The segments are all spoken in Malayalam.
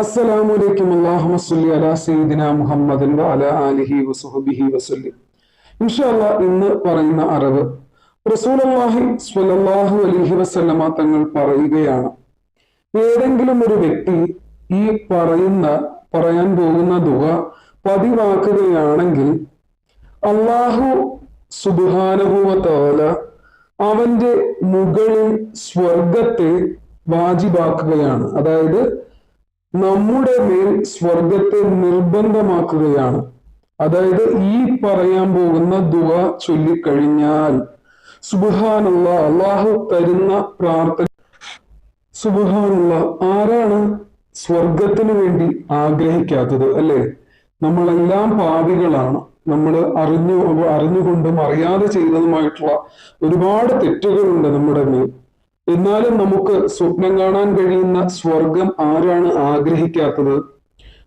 അസ്സലാമു അലൈക്കും അല്ലാഹുമ്മ സ്വല്ലി അലാ സയ്യിദിന മുഹമ്മദിൻ വ അലാ ആലിഹി വസുഹബിഹി വസല്ലം. ഇൻഷാല്ല ഇന്ന് പറയുന്ന അറിവ് റസൂലുള്ളാഹി സ്വല്ലല്ലാഹു അലൈഹി വസല്ലമ തങ്ങൾ പറയുകയാണ്. ഏതെങ്കിലും ഒരു വ്യക്തി ഈ പറയുന്ന പറയാൻ പോകുന്ന ദുവ പതിവാക്കുകയാണെങ്കിൽ അള്ളാഹു സുബാനുഭവത്തോല അവന്റെ മുകളിൽ സ്വർഗത്തെ വാജിബാക്കുകയാണ്. അതായത് നമ്മുടെ മേൽ സ്വർഗത്തെ നിർബന്ധമാക്കുകയാണ്. അതായത് ഈ പറയാൻ പോകുന്ന ദുവ ചൊല്ലിക്കഴിഞ്ഞാൽ സുബാനുള്ള അള്ളാഹു തരുന്ന പ്രാർത്ഥന. സുബഹാനുള്ള ആരാണ് സ്വർഗത്തിന് വേണ്ടി ആഗ്രഹിക്കാത്തത് അല്ലെ? നമ്മളെല്ലാം പാപികളാണ്. നമ്മൾ അറിഞ്ഞു അറിഞ്ഞുകൊണ്ടും അറിയാതെ ചെയ്തതുമായിട്ടുള്ള ഒരുപാട് തെറ്റുകളുണ്ട് നമ്മുടെ മേൽ. എന്നാലും നമുക്ക് സ്വപ്നം കാണാൻ കഴിയുന്ന സ്വർഗം ആരാണ് ആഗ്രഹിക്കാത്തത്?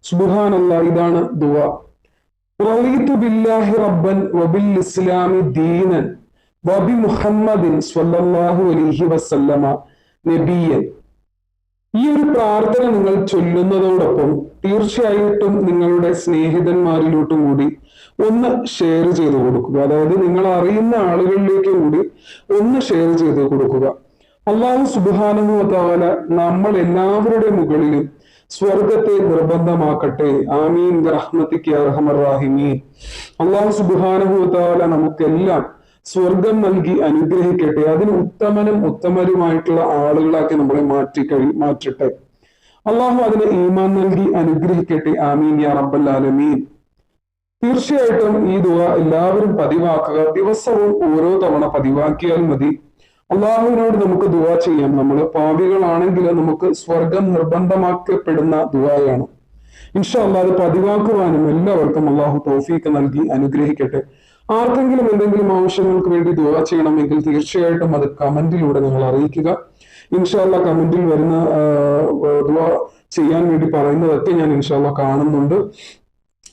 സുബാനല്ല ഇതാണ് ദുവ. ബില്ലാഹി റബ്ബൻ വബിൽ ഇസ്ലാമി ദീനൻ വബി മുഹമ്മദിൻ സ്വല്ലല്ലാഹു അലൈഹി വസല്ലമ നബിയൻ. ഈ ഒരു പ്രാർത്ഥന നിങ്ങൾ ചൊല്ലുന്നതോടൊപ്പം തീർച്ചയായിട്ടും നിങ്ങളുടെ സ്നേഹിതന്മാരിലോട്ടും കൂടി ഒന്ന് ഷെയർ ചെയ്തു കൊടുക്കുക. അതായത് നിങ്ങൾ അറിയുന്ന ആളുകളിലേക്ക് കൂടി ഒന്ന് ഷെയർ ചെയ്തു കൊടുക്കുക. അള്ളാഹു സുബാനുഭവത്താല നമ്മൾ എല്ലാവരുടെ മുകളിലും സ്വർഗത്തെ നിർബന്ധമാക്കട്ടെ. ആമീൻ. റഹ്മത്തിക്ക് അർഹമറാഹിമീൻ അള്ളാഹു സുബാനുഭവത്താല നമുക്കെല്ലാം സ്വർഗം നൽകി അനുഗ്രഹിക്കട്ടെ. അതിന് ഉത്തമനും ഉത്തമരുമായിട്ടുള്ള ആളുകളാക്കി നമ്മളെ മാറ്റി കഴി മാറ്റട്ടെ. അള്ളാഹു അതിന് ഈമാൻ നൽകി അനുഗ്രഹിക്കട്ടെ. ആമീൻ യാ റബ്ബൽ ആലമീൻ. തീർച്ചയായിട്ടും ഈ ദുവ എല്ലാവരും പതിവാക്കുക. ദിവസവും ഓരോ തവണ പതിവാക്കിയാൽ മതി. അള്ളാഹുവിനോട് നമുക്ക് ദുവ ചെയ്യാം. നമ്മൾ പാവികളാണെങ്കിൽ നമുക്ക് സ്വർഗം നിർബന്ധമാക്കപ്പെടുന്ന ദുവായാണ്. ഇൻഷാ അള്ളാഹ് അത് പതിവാക്കുവാനും എല്ലാവർക്കും അള്ളാഹു തോഫീക്ക് നൽകി അനുഗ്രഹിക്കട്ടെ. ആർക്കെങ്കിലും എന്തെങ്കിലും ആവശ്യങ്ങൾക്ക് വേണ്ടി ദുവ ചെയ്യണമെങ്കിൽ തീർച്ചയായിട്ടും അത് കമന്റിലൂടെ നിങ്ങൾ അറിയിക്കുക. ഇൻഷാല്ല കമന്റിൽ വരുന്ന ദുവ ചെയ്യാൻ വേണ്ടി പറയുന്നതൊക്കെ ഞാൻ ഇൻഷാല്ല കാണുന്നുണ്ട്.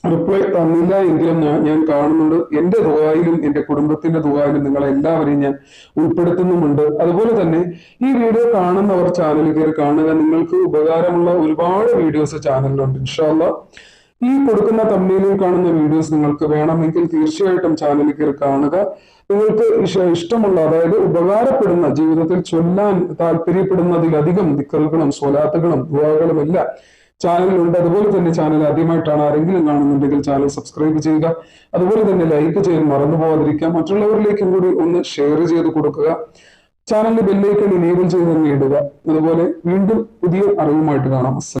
റിപ്ലൈ തന്നില്ല എങ്കിലും ഞാൻ കാണുന്നുണ്ട്. എന്റെ ദുബായിലും എന്റെ കുടുംബത്തിന്റെ ദുബായിലും നിങ്ങളെ എല്ലാവരെയും ഞാൻ ഉൾപ്പെടുത്തുന്നുമുണ്ട്. അതുപോലെ തന്നെ ഈ വീഡിയോ കാണുന്നവർ ചാനൽ കയറി കാണുക. നിങ്ങൾക്ക് ഉപകാരമുള്ള ഒരുപാട് വീഡിയോസ് ചാനലിലുണ്ട് ഇൻഷാല്ല ഈ കൊടുക്കുന്ന തമ്മിലിൽ കാണുന്ന വീഡിയോസ് നിങ്ങൾക്ക് വേണമെങ്കിൽ തീർച്ചയായിട്ടും ചാനലിൽ കയറി കാണുക. നിങ്ങൾക്ക് ഇഷ്ടമുള്ള അതായത് ഉപകാരപ്പെടുന്ന ജീവിതത്തിൽ ചൊല്ലാൻ താല്പര്യപ്പെടുന്നതിലധികം ദിക്കറുകളും സ്വലാത്തുകളും ദുവാകളും എല്ലാം ചാനലിലുണ്ട് അതുപോലെ തന്നെ ചാനൽ ആദ്യമായിട്ടാണ് ആരെങ്കിലും കാണുന്നുണ്ടെങ്കിൽ ചാനൽ സബ്സ്ക്രൈബ് ചെയ്യുക. അതുപോലെ തന്നെ ലൈക്ക് ചെയ്യാൻ മറന്നു പോകാതിരിക്കുക മറ്റുള്ളവരിലേക്കും കൂടി ഒന്ന് ഷെയർ ചെയ്ത് കൊടുക്കുക. ചാനലിന്റെ ബെല്ലൈക്കൺ ഇനേബിൾ ചെയ്ത് തന്നെ ഇടുക. അതുപോലെ വീണ്ടും പുതിയ അറിവുമായിട്ട് കാണാം.